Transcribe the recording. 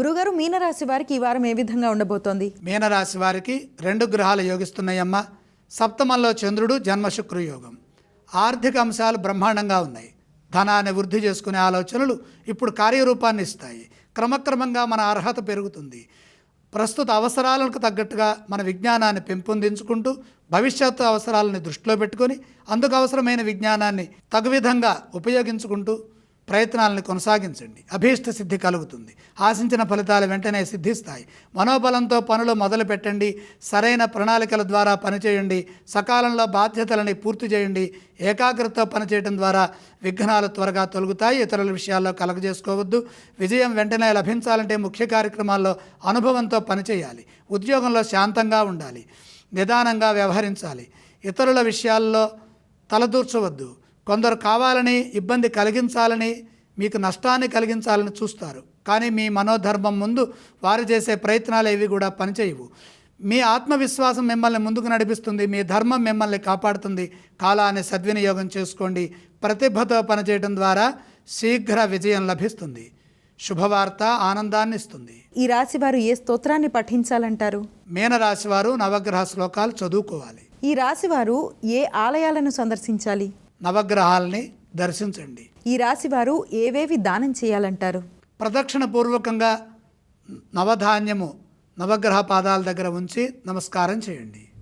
గురుగారు మీనరాశి వారికి ఈ వారం ఏ విధంగా ఉండబోతోంది? మీనరాశి వారికి రెండు గ్రహాలు యోగిస్తున్నాయమ్మ. సప్తమంలో చంద్రుడు జన్మ శుక్రయోగం ఆర్థిక అంశాలు బ్రహ్మాండంగా ఉన్నాయి. ధనాన్ని వృద్ధి చేసుకునే ఆలోచనలు ఇప్పుడు కార్యరూపాన్ని ఇస్తాయి. క్రమక్రమంగా మన అర్హత పెరుగుతుంది. ప్రస్తుత అవసరాలకు తగ్గట్టుగా మన విజ్ఞానాన్ని పెంపొందించుకుంటూ భవిష్యత్తు అవసరాలని దృష్టిలో పెట్టుకొని అందుకు అవసరమైన విజ్ఞానాన్ని తగు విధంగా ఉపయోగించుకుంటూ ప్రయత్నాలను కొనసాగించండి. అభీష్ట సిద్ధి కలుగుతుంది. ఆశించిన ఫలితాలు వెంటనే సిద్ధిస్తాయి. మనోబలంతో పనులు మొదలు పెట్టండి. సరైన ప్రణాళికల ద్వారా పనిచేయండి. సకాలంలో బాధ్యతలని పూర్తి చేయండి. ఏకాగ్రతతో పనిచేయడం ద్వారా విఘ్నాలు త్వరగా తొలగుతాయి. ఇతరుల విషయాల్లో కలగజేసుకోవద్దు. విజయం వెంటనే లభించాలంటే ముఖ్య కార్యక్రమాల్లో అనుభవంతో పనిచేయాలి. ఉద్యోగంలో శాంతంగా ఉండాలి. నిదానంగా వ్యవహరించాలి. ఇతరుల విషయాల్లో తలదూర్చవద్దు. కొందరు కావాలని ఇబ్బంది కలిగించాలని మీకు నష్టాన్ని కలిగించాలని చూస్తారు. కానీ మీ మనోధర్మం ముందు వారు చేసే ప్రయత్నాలు ఏవి కూడా పనిచేయవు. మీ ఆత్మవిశ్వాసం మిమ్మల్ని ముందుకు నడిపిస్తుంది మీ ధర్మం మిమ్మల్ని కాపాడుతుంది. కాలాన్ని సద్వినియోగం చేసుకోండి. ప్రతిభతో పనిచేయడం ద్వారా శీఘ్ర విజయం లభిస్తుంది. శుభవార్త ఆనందాన్ని ఇస్తుంది. ఈ రాశి వారు ఏ స్తోత్రాన్ని పఠించాలంటారు? మీనరాశి వారు నవగ్రహ శ్లోకాలు చదువుకోవాలి. ఈ రాశి వారు ఏ ఆలయాలను సందర్శించాలి? నవగ్రహాలని దర్శించండి. ఈ రాశి వారు ఏవేవి దానం చేయాలంటారు? ప్రదక్షిణ పూర్వకంగా నవధాన్యము నవగ్రహ పాదాల దగ్గర ఉంచి నమస్కారం చేయండి.